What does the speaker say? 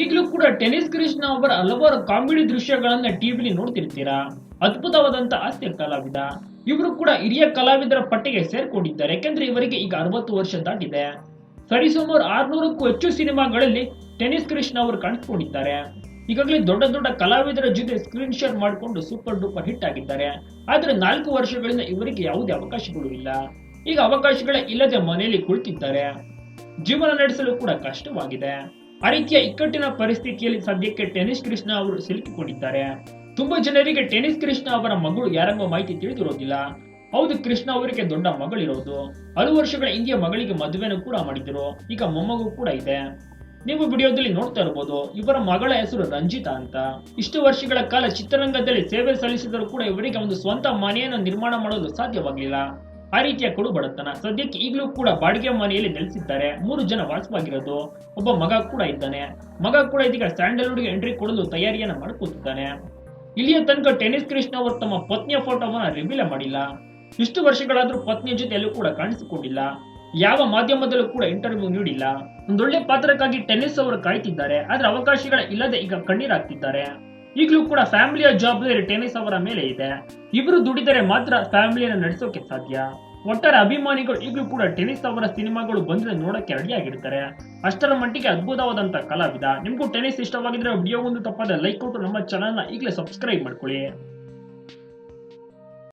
ಈಗಲೂ ಕೂಡ ಟೆನಿಸ್ ಕೃಷ್ಣ ಅವರ ಹಲವಾರು ಕಾಮಿಡಿ ದೃಶ್ಯಗಳನ್ನ ಟಿವಿಲಿ ನೋಡ್ತಿರ್ತೀರಾ? ಅದ್ಭುತವಾದಂತ ಹಾಸ್ಯ ಕಲಾವಿದ. ಇವರು ಕೂಡ ಹಿರಿಯ ಕಲಾವಿದರ ಪಟ್ಟಿಗೆ ಸೇರ್ಕೊಂಡಿದ್ದಾರೆ. ಯಾಕೆಂದ್ರೆ ಇವರಿಗೆ ಈಗ ಅರವತ್ತು ವರ್ಷ ದಾಟಿದೆ. ಸರಿಸುಮಾರು ಆರ್ನೂರಕ್ಕೂ ಹೆಚ್ಚು ಸಿನಿಮಾಗಳಲ್ಲಿ ಟೆನಿಸ್ ಕೃಷ್ಣ ಅವರು ಕಾಣಿಸ್ಕೊಂಡಿದ್ದಾರೆ. ಈಗಾಗಲೇ ದೊಡ್ಡ ದೊಡ್ಡ ಕಲಾವಿದರ ಜೊತೆ ಸ್ಕ್ರೀನ್ ಶೇರ್ ಮಾಡಿಕೊಂಡು ಸೂಪರ್ ಡೂಪರ್ ಹಿಟ್ ಆಗಿದ್ದಾರೆ. ಆದ್ರೆ ನಾಲ್ಕು ವರ್ಷಗಳಿಂದ ಇವರಿಗೆ ಯಾವುದೇ ಅವಕಾಶಗಳು ಇಲ್ಲ. ಈಗ ಅವಕಾಶಗಳೇ ಇಲ್ಲದೆ ಮನೆಯಲ್ಲಿ ಕುಳಿತಿದ್ದಾರೆ. ಜೀವನ ನಡೆಸಲು ಕೂಡ ಕಷ್ಟವಾಗಿದೆ. ಆ ರೀತಿಯ ಇಕ್ಕಟ್ಟಿನ ಪರಿಸ್ಥಿತಿಯಲ್ಲಿ ಸದ್ಯಕ್ಕೆ ಟೆನಿಸ್ ಕೃಷ್ಣ ಅವರು ಸಿಲುಕಿಕೊಂಡಿದ್ದಾರೆ. ತುಂಬಾ ಜನರಿಗೆ ಟೆನಿಸ್ ಕೃಷ್ಣ ಅವರ ಮಗಳು ಯಾರೆಂಬ ಮಾಹಿತಿ ತಿಳಿದಿರೋದಿಲ್ಲ. ಹೌದು, ಕೃಷ್ಣ ಅವರಿಗೆ ದೊಡ್ಡ ಮಗಳಿರೋದು. ಹಲವು ವರ್ಷಗಳ ಹಿಂದಿಯ ಮಗಳಿಗೆ ಮದುವೆನೂ ಕೂಡ ಮಾಡಿದ್ರು. ಈಗ ಮೊಮ್ಮಗು ಕೂಡ ಇದೆ. ನೀವು ವಿಡಿಯೋದಲ್ಲಿ ನೋಡ್ತಾ ಇರಬಹುದು ಇವರ ಮಗಳ ಹೆಸರು ರಂಜಿತಾ ಅಂತ. ಇಷ್ಟು ವರ್ಷಗಳ ಕಾಲ ಚಿತ್ರರಂಗದಲ್ಲಿ ಸೇವೆ ಸಲ್ಲಿಸಿದರೂ ಕೂಡ ಇವರಿಗೆ ಒಂದು ಸ್ವಂತ ಮನೆಯನ್ನು ನಿರ್ಮಾಣ ಮಾಡಲು ಸಾಧ್ಯವಾಗಲಿಲ್ಲ. ಆ ರೀತಿಯ ಕಡು ಬಡತನ ಸದ್ಯಕ್ಕೆ ಈಗಲೂ ಕೂಡ ಬಾಡಿಗೆ ಮನೆಯಲ್ಲಿ ನೆಲೆಸಿದ್ದಾರೆ. ಮೂರು ಜನ ವಾಸವಾಗಿರೋದು. ಒಬ್ಬ ಮಗ ಕೂಡ ಇದ್ದಾನೆ. ಮಗ ಕೂಡ ಇದೀಗ ಸ್ಯಾಂಡಲ್ವುಡ್ಗೆ ಎಂಟ್ರಿ ಕೊಡಲು ತಯಾರಿಯನ್ನ ಮಾಡ್ಕೊತಿದ್ದಾನೆ. ಇಲ್ಲಿಯ ತನಕ ಟೆನಿಸ್ ಕೃಷ್ಣ ಅವರು ತಮ್ಮ ಪತ್ನಿಯ ಫೋಟೋವನ್ನ ರಿವೀಲ್ ಮಾಡಿಲ್ಲ. ಇಷ್ಟು ವರ್ಷಗಳಾದ್ರೂ ಪತ್ನಿಯ ಜೊತೆ ಎಲ್ಲೂ ಕೂಡ ಕಾಣಿಸಿಕೊಂಡಿಲ್ಲ. ಯಾವ ಮಾಧ್ಯಮದಲ್ಲೂ ಕೂಡ ಇಂಟರ್ವ್ಯೂ ನೀಡಿಲ್ಲ. ಒಂದೊಳ್ಳೆ ಪಾತ್ರಕ್ಕಾಗಿ ಟೆನಿಸ್ ಅವರು ಕಾಯ್ತಿದ್ದಾರೆ. ಆದ್ರೆ ಅವಕಾಶಗಳ ಇಲ್ಲದೆ ಈಗ ಕಣ್ಣೀರಾಗ್ತಿದ್ದಾರೆ. ಈಗಲೂ ಕೂಡ ಫ್ಯಾಮಿಲಿಯ ಜವಾಬ್ದಾರಿ ಟೆನಿಸ್ ಅವರ ಮೇಲೆ ಇದೆ. ಇಬ್ರು ದುಡಿದರೆ ಮಾತ್ರ ಫ್ಯಾಮಿಲಿಯನ್ನು ನಡೆಸೋಕೆ ಸಾಧ್ಯ. ಒಟ್ಟಾರೆ ಅಭಿಮಾನಿಗಳು ಈಗಲೂ ಕೂಡ ಟೆನಿಸ್ ಅವರ ಸಿನಿಮಾಗಳು ಬಂದ್ರೆ ನೋಡಕ್ಕೆ ರೆಡಿಯಾಗಿರ್ತಾರೆ. ಅಷ್ಟರ ಮಟ್ಟಿಗೆ ಅದ್ಭುತವಾದಂತ ಕಲಾವಿದ. ನಿಮಗೂ ಟೆನಿಸ್ ಇಷ್ಟವಾಗಿದ್ರೆ ವಿಡಿಯೋ ಒಂದು ತಪ್ಪದೆ ಲೈಕ್ ಕೊಟ್ಟು ನಮ್ಮ ಚಾನಲ್ನ ಈಗಲೇ ಸಬ್ಸ್ಕ್ರೈಬ್ ಮಾಡ್ಕೊಳ್ಳಿ.